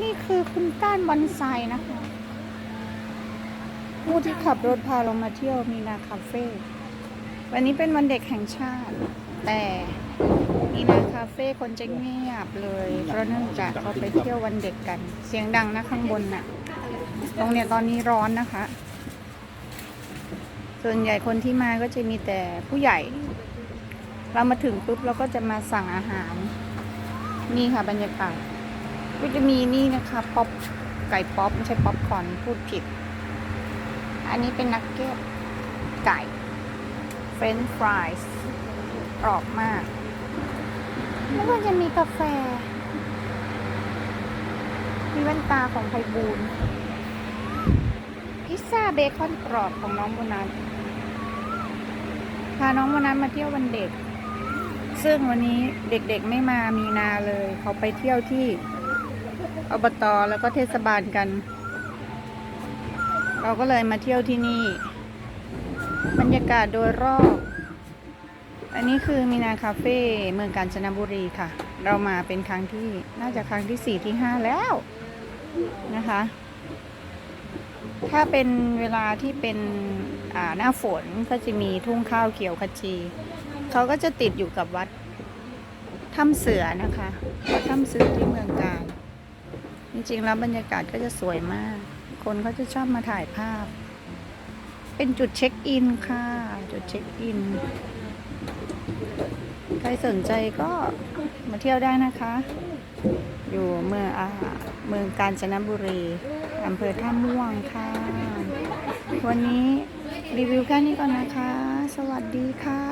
นี่คือคุณก้านบอนไซนะคะผู้ที่ขับรถพาเรามาเที่ยวมีนาคาเฟ่ วันนี้เป็นวันเด็กแห่งชาติ แต่มีนาคาเฟ่คนจะเงียบเลย เพราะเนื่องจากเขาไปเที่ยววันเด็กกัน เสียงดังนะข้างบนน่ะ ตรงเนี้ยตอนนี้ร้อนนะคะ ส่วนใหญ่คนที่มาก็จะมีแต่ผู้ใหญ่ เรามาถึงปุ๊บเราก็จะมาสั่งอาหาร นี่ค่ะบรรยากาศ ก็จะมีนี่นะคะป๊อปไก่ป๊อปไม่ใช่ป๊อปคอนพูดผิด อันนี้เป็นนักเก็ตไก่เฟรนช์ฟรายส์กรอบมาก แล้วก็จะมีกาแฟ มีแว่นตาของไพบูลพิซซ่าเบคอนกรอบของน้องโบนัสพาน้องโบนัสมาเที่ยววันเด็ก ซึ่งวันนี้เด็กๆไม่มามีนาเลย เขาไปเที่ยวที่ อบตแล้วก็เทศบาลกัน เราก็เลยมาเที่ยวที่นี่ บรรยากาศโดยรอบ อันนี้คือมีนาคาเฟ่เมืองกาญจนบุรีค่ะ เรามาเป็นครั้งที่น่าจะครั้งที่สี่ที่ห้าแล้วนะคะ ถ้าเป็นเวลาที่เป็นหน้าฝนก็จะมีทุ่งข้าวเขียวขจีเขาก็จะติดอยู่กับวัดถ้ำเสือนะคะวัดถ้ำเสือที่เมืองการจ ริง ๆ แล้วบรรยากาศก็จะสวยมาก คนเขาจะชอบมาถ่ายภาพ เป็นจุดเช็คอินค่ะ จุดเช็คอิน ใครสนใจก็มาเที่ยวได้นะคะ อยู่เมืองอาเมืองกาญจนบุรีอำเภอท่าม่วงค่ะ วันนี้รีวิวแค่นี้ก่อนนะคะ สวัสดีค่ะ